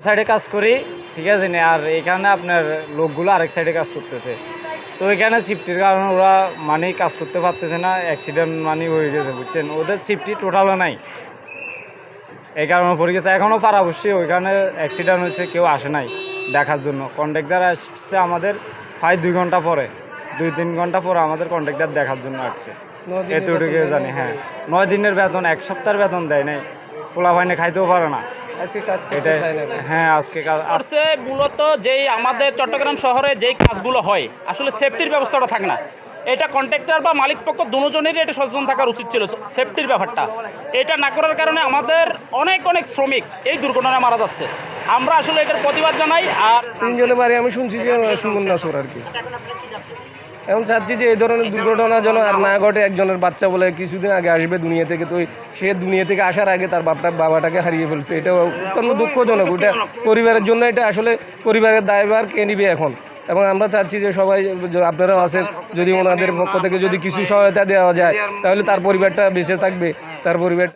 সাইডে কাজ করি ঠিক আছে নি? আর এখানে আপনার লোকগুলো আরেক সাইডে কাজ করতেছে। তো এখানে শিফটির কারণে ওরা মানে কাজ করতে পারতেছে না অ্যাক্সিডেন্ট মানে হয়ে গেছে বুঝছেন? ওদের শিফটি টোটালও নাই। এই কারণে পড়ে গেছে। এখনও পারা বসছি ওইখানে অ্যাক্সিডেন্ট হয়েছে কেউ আসে নাই দেখার জন্য। কন্ট্রাক্টার আসছে আমাদের প্রায় দুই ঘণ্টা পরে। দুই তিন ঘণ্টা পরে আমাদের কন্ট্রাক্টার দেখার জন্য আসছে। এতটুকু জানি হ্যাঁ। নয় দিনের বেতন এক সপ্তাহের বেতন দেয় নাই। পোলা ভাইনে খাইতেও পারে না। হ্যাঁ আজকে মূলত যেই আমাদের চট্টগ্রাম শহরে যেই কাজগুলো হয় আসলে সেফটির ব্যবস্থাটা থাকে না। এটা কন্ট্রাক্টর বা মালিক পক্ষ দুজনেরই এটা সচেতন থাকার উচিত ছিল সেফটির ব্যাপারটা। এটা না করার কারণে আমাদের অনেক অনেক শ্রমিক এই দুর্ঘটনায় মারা যাচ্ছে। আমরা আসলে এটার প্রতিবাদ জানাই আর তিনজনের বাড়ি আমি শুনছি যে সুগন্ধা সোর আর কি। এখন চাচ্ছি যে এই ধরনের দুর্ঘটনা যেন আর না ঘটে, একজনের বাচ্চা বলে কিছুদিন আগে আসবে দুনিয়া থেকে, তো সে দুনিয়া থেকে আসার আগে তার বাপটা, বাবাটাকে হারিয়ে ফেলছে। এটা অত্যন্ত দুঃখজনক। ওটা পরিবারের জন্য এটা আসলে পরিবারের দায়ভার কে নিবে এখন? এবং আমরা চাচ্ছি যে সবাই আপনারাও আছেন, যদি ওনাদের পক্ষ থেকে যদি কিছু সহায়তা দেওয়া যায়, তাহলে তার পরিবারটা বেঁচে থাকবে, তার পরিবার